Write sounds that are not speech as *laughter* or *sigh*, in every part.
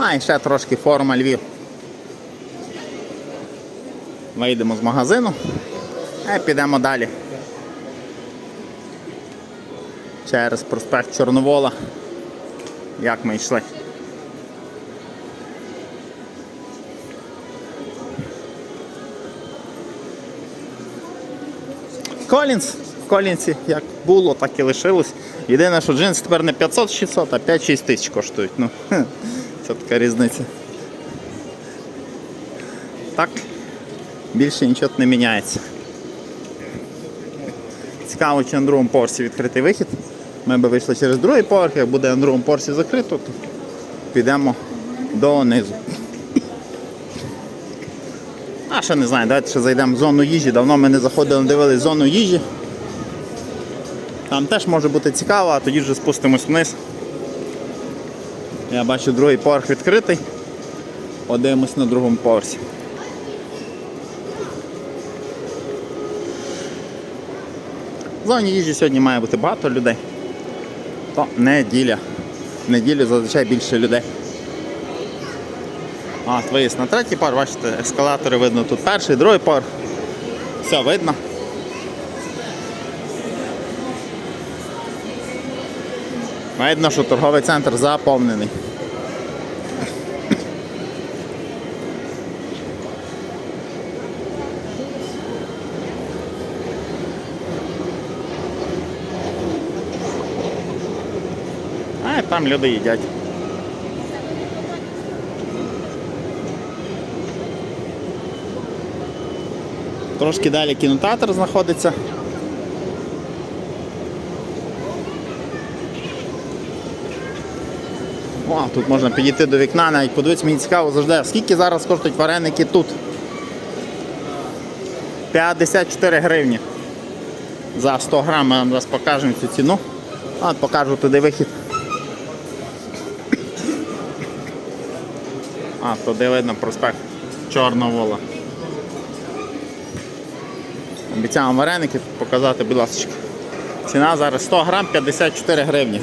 А, і ще трошки форма Львів. Вийдемо з магазину і підемо далі. Через проспект Чорновола. Як ми йшли. Колінс. В Колінсі як було, так і лишилось. Єдине, що джинси тепер не 500-600, а 5-6 тисяч коштують. Ну, це така різниця. Так, більше нічого не міняється. Цікаво, чи на другому поверсі відкритий вихід. Ми би вийшли через другий поверх, як буде на другому поверсі закрито, то підемо донизу. А ще не знаю, давайте ще зайдемо в зону їжі. Давно ми не заходили, не дивились зону їжі. Там теж може бути цікаво, а тоді вже спустимось вниз. Я бачу другий поверх відкритий. Подивимось на другому поверсі. В зоні їжі сьогодні має бути багато людей. То неділя. В неділю зазвичай більше людей. А, виїзд на третій поверх, бачите, ескалатори видно тут перший, другий поверх. Все видно. Видно, що торговий центр заповнений. А там люди їдять. Трошки далі кінотеатр знаходиться. О, тут можна підійти до вікна, навіть подивитися, мені цікаво завжди, скільки зараз коштують вареники тут. 54 гривні. За 100 грам ми вам зараз покажемо цю ціну. От покажу туди вихід. А, туди видно проспект Чорновола. Обіцяємо вареники показати, будь ласка. Ціна зараз 100 грам 54 гривні.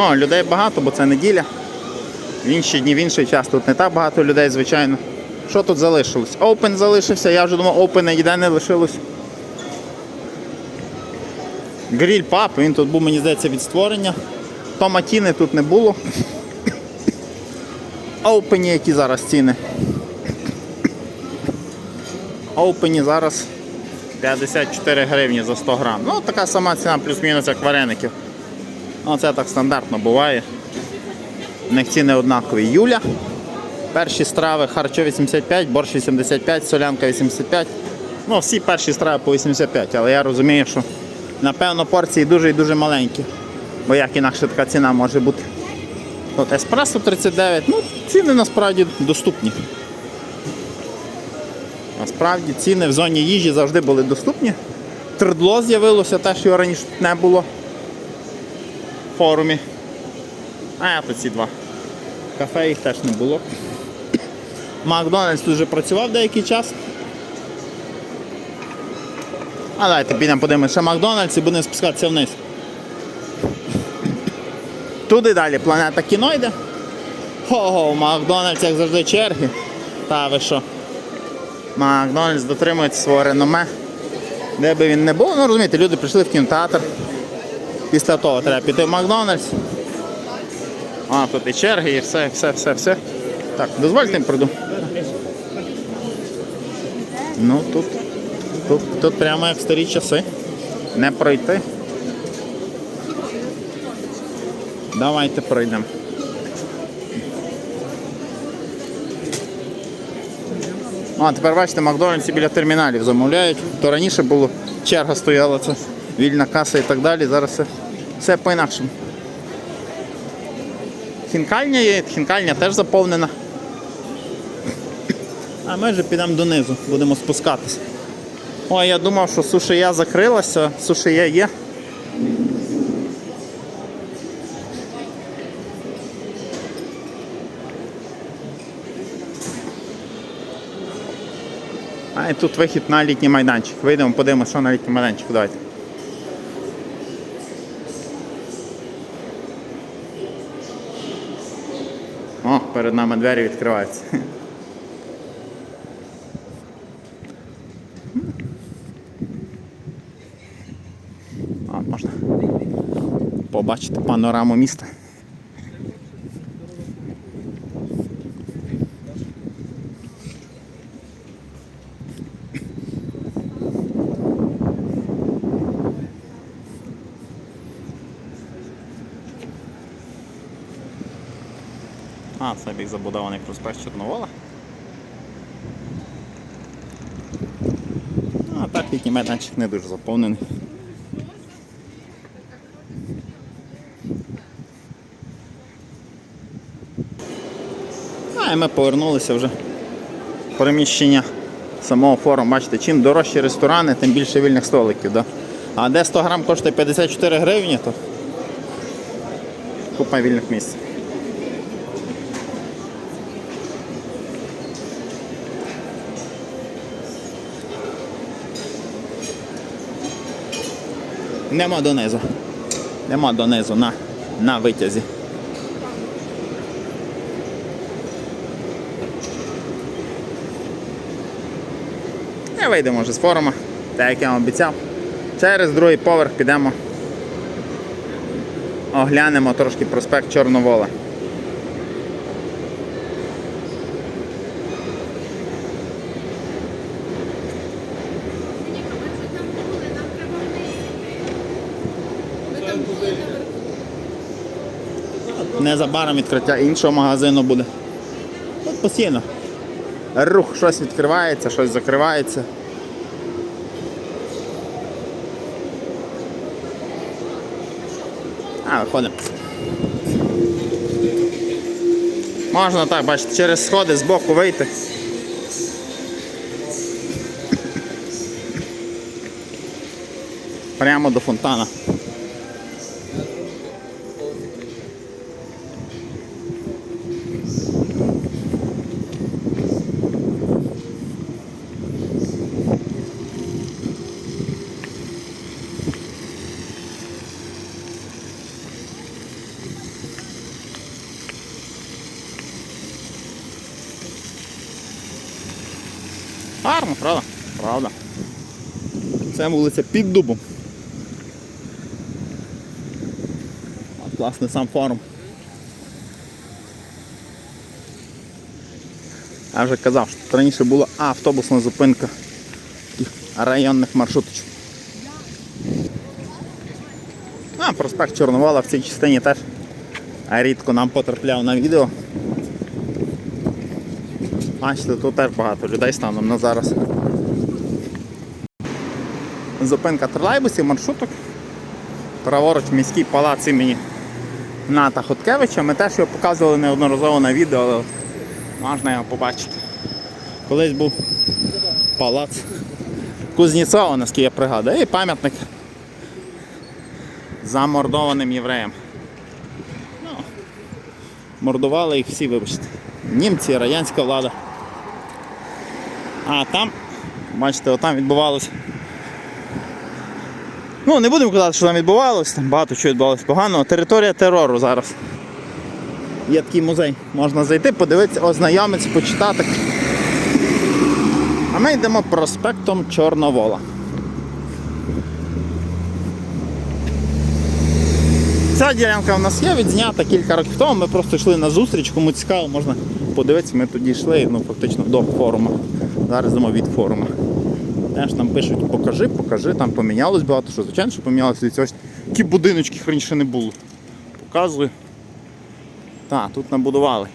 О, людей багато, бо це неділя. В інші дні, в інший час тут не так багато людей, звичайно. Що тут залишилось? Open залишився, я вже думав, Open ніде не лишилось. Гріль пап, він тут був, мені здається, від створення. Томатіни тут не було. Оупені які зараз ціни. Оупені зараз 54 гривні за 100 грам. Ну, така сама ціна плюс-мінус, як вареників. Ну, це так стандартно буває. У них ціни однакові. Юля. Перші страви харчо 85, борщ 85, солянка 85. Ну, всі перші страви по 85, але я розумію, що напевно порції дуже і дуже маленькі. Бо як інакше така ціна може бути. От еспресо 39, ну ціни насправді доступні. Насправді ціни в зоні їжі завжди були доступні. Трдло з'явилося, теж його раніше не було форумі. А я тут ці два. Кафе їх теж не було. Макдональдс тут вже працював деякий час. А давайте підемо подивимося Макдональдс і будемо спускатися вниз. Туди далі планета кіно йде. Ого, в Макдональдс, як завжди, черги. Та ви що? Макдональдс дотримується свого реноме. Де би він не був, ну розумієте, люди прийшли в кінотеатр. Після того треба піти в Макдональдс. А, тут і черги, і все, все, все, все. Так, дозвольте їм пройду. Ну тут, тут, тут прямо як в старі часи. Не пройти. Давайте пройдемо. А, тепер бачите, Макдональдсі біля терміналів замовляють. То раніше було черга стояла, це вільна каса і так далі. Зараз все, все по-інакшому. Хінкальня є, хінкальня теж заповнена. А ми вже підемо донизу, будемо спускатися. О, я думав, що сушия закрилася, сушия є. А і тут вихід на літній майданчик. Вийдемо, подивимося, що на літній майданчик. Давайте. О, перед нами двері відкриваються. Можна побачити панораму міста. А, це бік забудований проспект Чорновола. А так літній майданчик не дуже заповнений. А ми повернулися вже в приміщення самого форуму. Бачите, чим дорожчі ресторани, тим більше вільних столиків. Да? А де 100 грам коштує 54 гривні, то купа вільних місць. Нема донизу. Нема донизу на, на витязі. Не вийдемо вже з форума, так як я вам обіцяв. Через другий поверх підемо. Оглянемо трошки проспект Чорновола. Незабаром відкриття іншого магазину буде. Тут постійно. Рух, щось відкривається, щось закривається. А, виходимо. Можна так, бачите, через сходи з боку вийти. Прямо до фонтана. Гарно, правда? Правда. Це вулиця під дубом. От, власне, сам форум. Я вже казав, що раніше була автобусна зупинка таких районних маршруточок. А, проспект Чорновола в цій частині теж рідко нам потрапляв на відео. Бачите, тут теж багато людей станом на зараз. Зупинка тролейбусів, маршруток. Праворуч міський палац імені Ната Хоткевича. Ми теж його показували неодноразово на відео, але можна його побачити. Колись був палац Кузнєцова, наскільки я пригадую, і пам'ятник замордованим євреям. Ну, мордували їх всі, вибачте. Німці, радянська влада. А там, бачите, отам відбувалося. Ну, не будемо казати, що там відбувалося, там багато чого відбувалося поганого. Територія терору зараз. Є такий музей. Можна зайти, подивитися, ознайомитися, почитати. А ми йдемо проспектом Чорновола. Ця ділянка в нас є відзнята кілька років тому. Ми просто йшли на зустріч, кому цікаво, можна подивитися, ми тоді йшли ну, фактично до форуму. Зараз від форуму. Теж там пишуть, покажи, покажи, там помінялось багато що. Звичайно, що помінялося Дивіться, ось такі будиночки раніше не було. Показую. Так, тут набудували.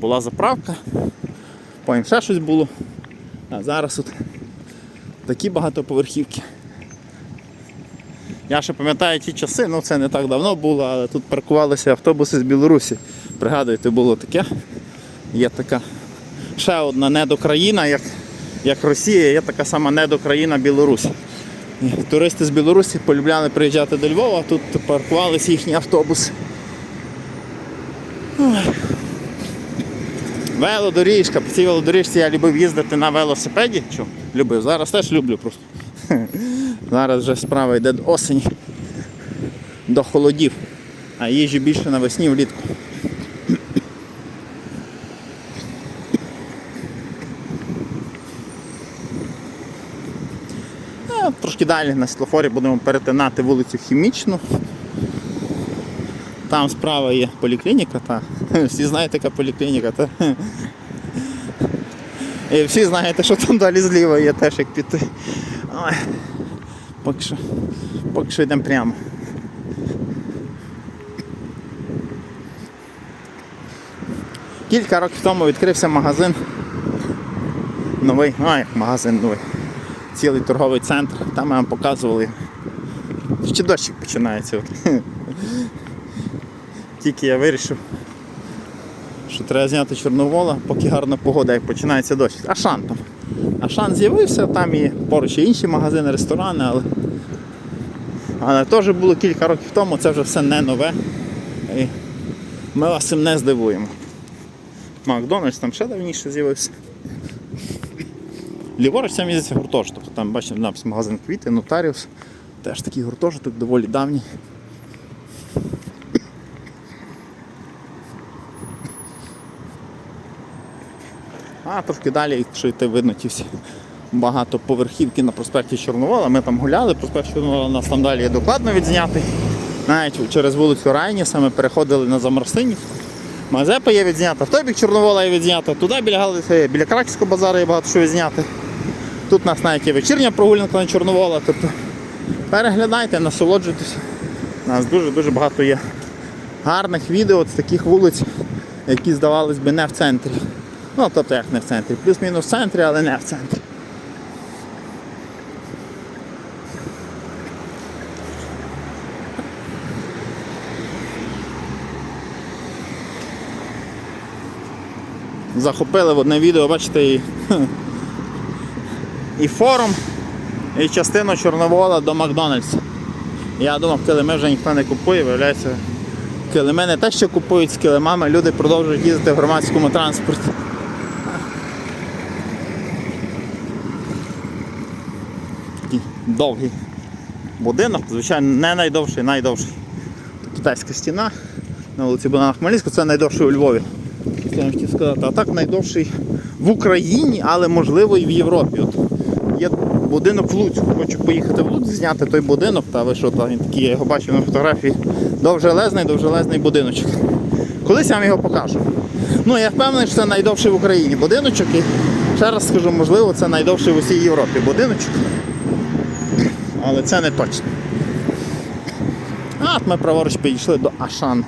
Була заправка, потім ще щось було. А зараз тут такі багатоповерхівки. Я ще пам'ятаю ті часи, ну це не так давно було, але тут паркувалися автобуси з Білорусі. Пригадуєте, було таке. Є така ще одна недокраїна, як, як Росія, є така сама недокраїна Білорусь. Туристи з Білорусі полюбляли приїжджати до Львова, тут паркувалися їхні автобуси. Велодоріжка, по цій велодоріжці я любив їздити на велосипеді. Чо? Любив, зараз теж люблю просто. *laughs* Зараз вже справа йде до осені, до холодів, а їжджу більше навесні влітку. Трошки далі на світлофорі будемо перетинати вулицю Хімічну. Там справа є поліклініка, та *laughs* всі знаєте, яка поліклініка, та *laughs* і всі знаєте, що там далі зліва є теж як піти. Ой. Поки що, поки що йдемо прямо. Кілька років тому відкрився магазин. Новий, а магазин новий. Цілий торговий центр. Там ми вам показували. Ще дощик починається. От. *laughs* Тільки я вирішив, що треба зняти Чорновола, поки гарна погода, як починається дощ. Ашан там. Ашан з'явився, там і поруч є інші магазини, ресторани, але. Але теж було кілька років тому, це вже все не нове. І ми вас цим не здивуємо. Макдональдс там ще давніше з'явився. Ліворуч це місяця гуртожиток. Там бачите напис магазин квіти, нотаріус. Теж такий гуртожиток доволі давній. А трошки далі, якщо йти видно ті всі багатоповерхівки на проспекті Чорновола. Ми там гуляли, проспект Чорновола у нас там далі є докладно відзнятий. Навіть через вулицю Райніса ми переходили на Замарсинів. Мазепа є відзнята, в той бік Чорновола є відзнята, туди біля біля Краківського базару є багато що відзняти. Тут у нас навіть є вечірня прогулянка на Чорновола. Тобто переглядайте, насолоджуйтесь. У нас дуже-дуже багато є гарних відео з таких вулиць, які здавалось би не в центрі. Ну, тобто як не в центрі. Плюс-мінус в центрі, але не в центрі. Захопили в одне відео, бачите, і, і форум, і частину Чорновола до Макдональдса. Я думав, килими вже ніхто не купує, виявляється, килими не те, що купують з килимами, люди продовжують їздити в громадському транспорті. Такий довгий будинок, звичайно, не найдовший, найдовший. Китайська стіна на вулиці Богдана Хмельницького, це найдовший у Львові. Я хотів сказати. А так найдовший в Україні, але можливо і в Європі. От будинок в Луцьку. Хочу поїхати в Луцьк, зняти той будинок, та ви що там він я його бачив на фотографії. Довжелезний, довжелезний будиночок. Колись я вам його покажу. Ну я впевнений, що це найдовший в Україні будиночок. І ще раз скажу, можливо, це найдовший в усій Європі будиночок. Але це не точно. А от ми праворуч підійшли до Ашану.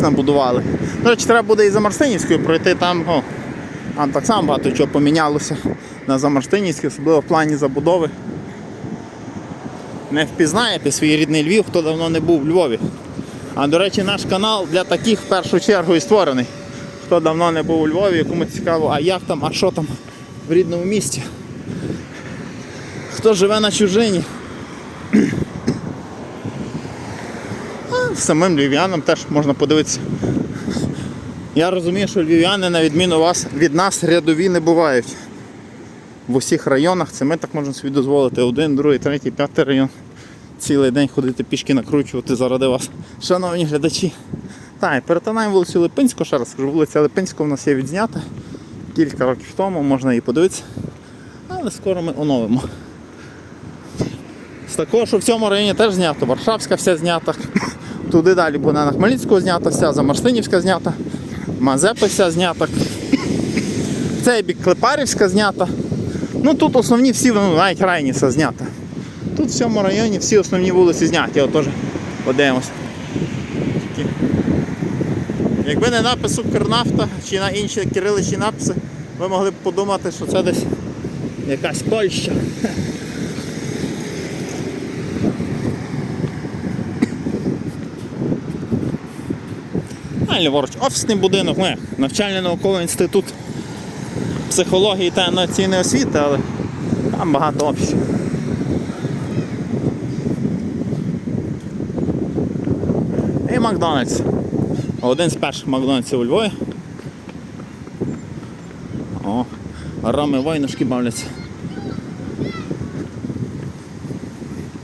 Тут нам будували. До речі, треба буде і за Марсинівською пройти там. О, там так само багато чого помінялося на Замарстинівській, особливо в плані забудови. Не впізнаєте свій рідний Львів, хто давно не був в Львові. А до речі, наш канал для таких в першу чергу і створений. Хто давно не був у Львові, кому цікаво, а як там, а що там в рідному місті. Хто живе на чужині. Самим львів'янам теж можна подивитися. Я розумію, що львів'яни, на відміну вас, від нас рядові не бувають. В усіх районах це ми так можемо собі дозволити. Один, другий, третій, п'ятий район. Цілий день ходити пішки накручувати заради вас. Шановні глядачі. Так, перетинаємо вулицю Липинську, ще раз скажу, вулиця Липинська у нас є відзнята. Кілька років тому, можна її подивитися. Але скоро ми оновимо. З такого, що в цьому районі теж знято, Варшавська вся знята. Туди далі Богдана Хмельницького знята, вся Замарстинівська знята, Мазепи вся знята. Цей бік Клепарівська знята. Ну тут основні всі, ну, навіть Райніса знята. Тут в цьому районі всі основні вулиці зняті, от теж подивимося. Якби не напис Укрнафта чи на інші кириличні написи, ви могли б подумати, що це десь якась Польща. А ліворуч офісний будинок, як, навчально-науковий інститут психології та інноваційної освіти, але там багато офісів. І Макдональдс. Один з перших Макдональдсів у Львові. О, роми войнушки бавляться.